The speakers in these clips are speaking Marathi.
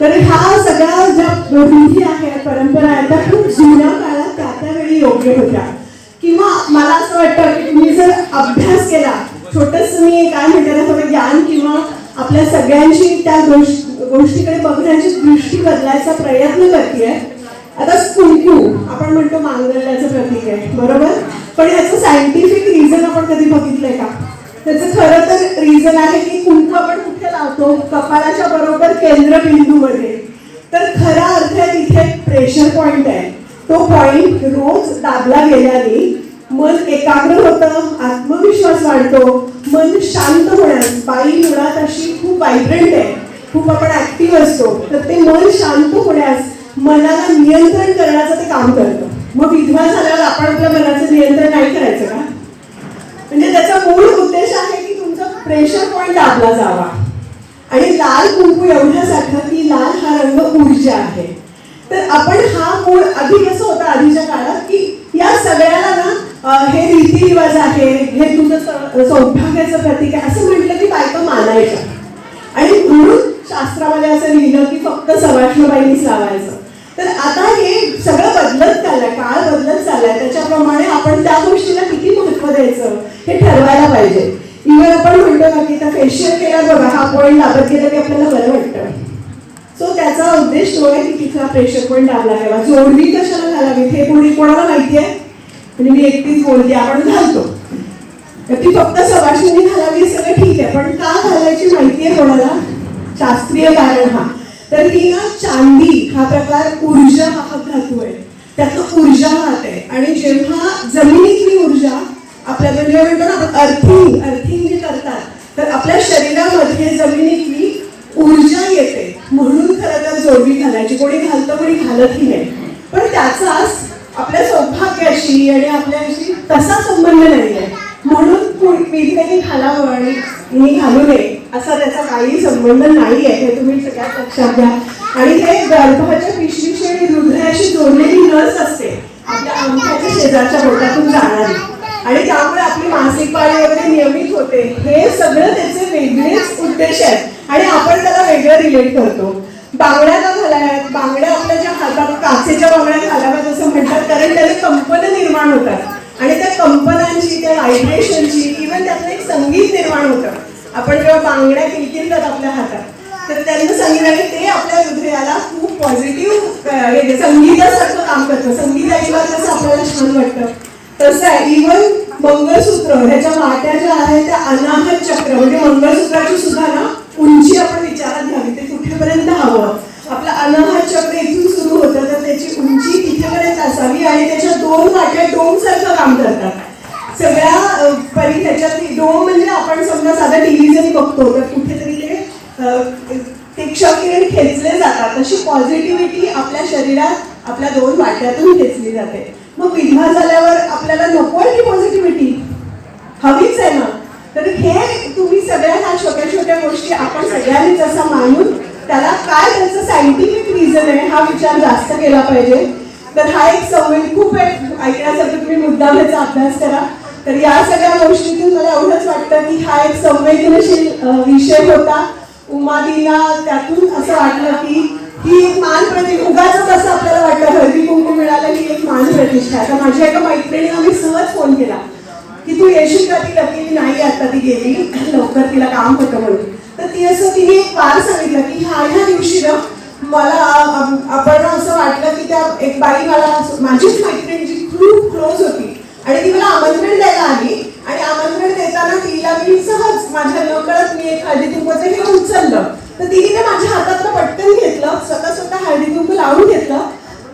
तर ह्या सगळ्या ज्या रूढी आहेत परंपरा आहेत त्या खूप जुन्या काळात त्या त्यावेळी योग्य होत्या. किंवा मला असं वाटतं की मी जर अभ्यास केला छोटस मी काय म्हणते थोडं ज्ञान किंवा आपल्या सगळ्यांची त्या गोष्टी गोष्टीकडे बघण्याची दृष्टी बदलायचा प्रयत्न करते आता कुंकू आपण म्हणतो मांगल्याचं प्रतीक आहे बरोबर? पण याचं सायंटिफिक रिझन आपण कधी बघितलंय का? त्याचं खरं तर रिझन आहे की कुंकू आपण कुठे लावतो? कपाळाच्या बरोबर केंद्रबिंदूमध्ये. तर खरा अर्थ आहे तिथे प्रेशर पॉइंट आहे. तो पॉइंट रोज दाबला गेल्याने मन एकाग्र होतं आत्मविश्वास वाढतो मन शांत होण्यास बाई मुळात अशी खूप वायब्रंट आहे खूप आपण ऍक्टिव्ह असतो तर ते मन शांत होण्यास मनाला नियंत्रण करण्याचं ते काम करतं. मग विधवा झाल्यावर आपण आपल्या मनाचं नियंत्रण नाही करायचं का म्हणजे त्याचा मूळ उद्देश आहे की तुमचा प्रेशर पॉइंट दाबला जावा. आणि लाल कुंकू एवढ्यासाठी की लाल हा रंग ऊर्जा आहे. तर आपण हा मूळ आधी कसं होतं आधीच्या काळात की या सगळ्याला ना हे रीतिरिवाज आहे हे तुझं सौभाग्याचं प्रतीक आहे असं म्हटलं की बायका मानायच्या. आणि म्हणून शास्त्रामध्ये असं लिहिलं की फक्त सवाष्णबाईंनीच लावायचं. तर आता हे सगळं बदलत चाललंय काळ बदलत चाललाय. त्याच्याप्रमाणे आपण त्या गोष्टीला किती महत्त्व द्यायचं हे ठरवायला पाहिजे. इव्हन आपण म्हणतो ना की त्या फेशियल केला बघा हा पॉईंट लाभत गेला की आपल्याला बरं वाटतं. सो त्याचा उद्देश तो आहे की तिथला प्रेशर पॉईंट लागला घ्यावा जोडणी कशाला घालावी? हे कोणी कोणाला माहिती आहे? म्हणजे मी एकटीच बोलते आपण घालतो. तर ती फक्त सवाशिनी घालावी सगळं ठीक आहे. पण का घालायची माहिती आहे कोणाला? शास्त्रीय कारण हा. तर ही ना चांदी हा प्रकार ऊर्जा हा धातू आहे. त्यातलं ऊर्जा वाहते. आणि जेव्हा जमिनीतली ऊर्जा आपल्या म्हणजे म्हणतो ना आपण अर्थिंग अर्थिंग आपल्या शरीरामध्ये जमिनीतली ऊर्जा येते. म्हणून खरं तर जोडवी घालायची. कोणी घालतं कोणी घालतही नाही. पण त्याचाच आपल्या सौभाग्याशी आणि आपल्याशी तसा संबंध नाही आहे. म्हणून पिढीने घालावं आणि मी घालू नये असा त्याचा काही संबंध नाही आहे. हे तुम्ही सगळ्यात लक्षात घ्या. आणि हे गर्भाच्या पिशवीशी आणि हृदयाशी जोडलेली नस असते. आपल्या अंगठ्याच्या शेजारच्या बोटातून जाणारी. आणि त्यामुळे आपली मासिक पाळी वगैरे नियमित होते. हे सगळं उद्देश आहेत. आणि आपण त्याला वेगळं रिलेट करतो. बांगड्या का घालाव्यात बांगड्या आपल्या ज्या हातात काचेच्या बांगड्या घालाव्यात असं म्हणतात कारण त्याने कंपन निर्माण होतात. आणि त्या कंपनांची त्या व्हायब्रेशनची इव्हन त्यातलं एक संगीत निर्माण होतं. आपण जेव्हा बांगड्या किलकिलतात आपल्या हातात तर त्यांना सांगितलं की ते आपल्या हृदयाला खूप पॉझिटिव्ह संगीतासारखं काम करतं. संगीत ऐकलं कसं आपल्याला छान वाटतं. तसं आहे. इव्हन मंगळसूत्र ह्याच्या वाट्या ज्या आहेत त्या अनाहत चक्र मंगळसूत्राची सुद्धा ना उंची आपण विचारात घ्यावी ते कुठेपर्यंत हवं? आपलं अनाहत चक्र इथून सुरू होतं तर त्याची उंची तिथेपर्यंत असावी आणि त्याच्या दोन वाट्या डोम सारखं काम करतात. सगळ्या परी त्याच्यात डोम म्हणजे आपण समजा साधा टीव्ही जरी बघतो तर कुठेतरी ते अ, ते क्षकिरण खेचले जातात. तशी पॉझिटिव्हिटी आपल्या शरीरात आपल्या दोन वाट्यातून खेचली जाते. मग विधवा झाल्यावर आपल्याला नको आहे की पॉझिटिव्हिटी हवीच आहे ना? तर हे तुम्ही सगळ्या ह्या छोट्या छोट्या गोष्टी आपण सगळ्यांनीच असा मानून त्याला काय त्याचं सायंटिफिक रिझन आहे हा विचार जास्त केला पाहिजे. तर हा एक संवेद खूप एक ऐकण्यासारखं तुम्ही मुद्दा त्याचा अभ्यास करा. तर या सगळ्या गोष्टीतून मला एवढंच वाटतं की हा एक संवेदनशील विषय होता. उमादीला त्यातून असं वाटलं की ही एक मान प्रति उगाच असं आपल्याला वाटलं हळदी कुंकू मिळालं ही एक मान प्रतिष्ठा आहे. आता माझ्या एका मैत्रिणीला मी सहज फोन केला की तू येशील का ती कधी गेली लवकर तिला काम होतं म्हणून तर ती असं तिने एक वार सांगितलं की ह्या ह्या दिवशी ना मला आपण असं वाटलं की त्या एक बाई मला माझीच मैत्रीण जी खूप क्लोज होती आणि ती मला आमंत्रण द्यायला आली आणि आमंत्रण देताना तिला मी सहज माझ्या नकळत मी एक हळदी कुंकूचं हे उचललं. तर तिने ते माझ्या हातातलं पटकन घेतलं स्वतः स्वतः हळदी कुंकू लावून घेतलं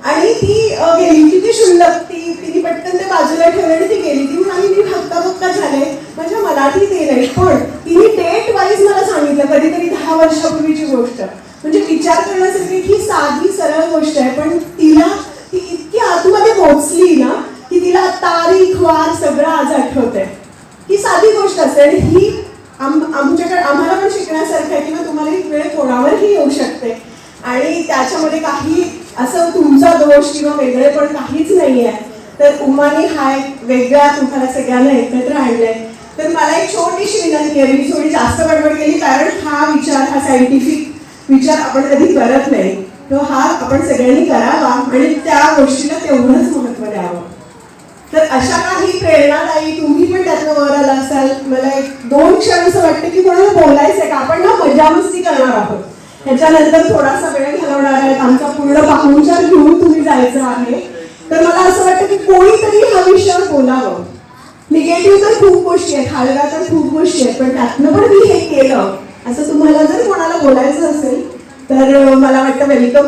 आणि ती गेली. शुल्लक ती तिने पटकन ते बाजूला ठेवलं आणि ती गेली. ती म्हणाली मी हक्का धक्का झाले. म्हणजे मराठी ते नाही. पण तिने डेट वाईज मला सांगितलं कधीतरी दहा वर्षापूर्वीची गोष्ट. म्हणजे विचार करण्यासाठी ही साधी सरळ गोष्ट आहे. पण तिला ती इतकी आतमध्ये पोहोचली ना की तिला तारीख वार सगळं आज आठवत आहे ही साधी गोष्ट असते आणि ही आम आमच्याकडे आम्हाला पण शिकण्यासारखं आहे किंवा तुम्हाला ही वेळ कोणावरही येऊ शकते. आणि त्याच्यामध्ये काही असं तुमचा दोष किंवा वेगळे पण काहीच नाही आहे तर उमानी हा एक वेगळा तुम्हाला सगळ्यांना एकत्र आणलाय. तर मला एक छोटीशी विनंती आहे. मी थोडी जास्त गडबड केली कारण हा विचार हा सायंटिफिक विचार आपण कधी करत नाही. तो हा आपण सगळ्यांनी करावा आणि त्या गोष्टीला तेवढंच महत्त्व द्यावं. तर अशा काही प्रेरणादायी तुम्ही पण त्यातनं वर आला असाल. मला एक दोन क्षण असं वाटतं की कोणाला बोलायचं आहे का? आपण ना मजा मस्ती करणार आहोत. त्याच्यानंतर थोडासा वेळ घालवणार आहे आमचा पूर्ण पाहुणचार घेऊन तुम्ही जायचं आहे. तर मला असं वाटतं की कोणीतरी हा विषयावर बोलावं. निगेटिव्ह तर खूप गोष्टी आहेत हलव्या तर खूप गोष्टी आहेत पण त्यातनं पण मी हे केलं असं तुम्हाला जर कोणाला बोलायचं असेल तर मला वाटतं वेलकम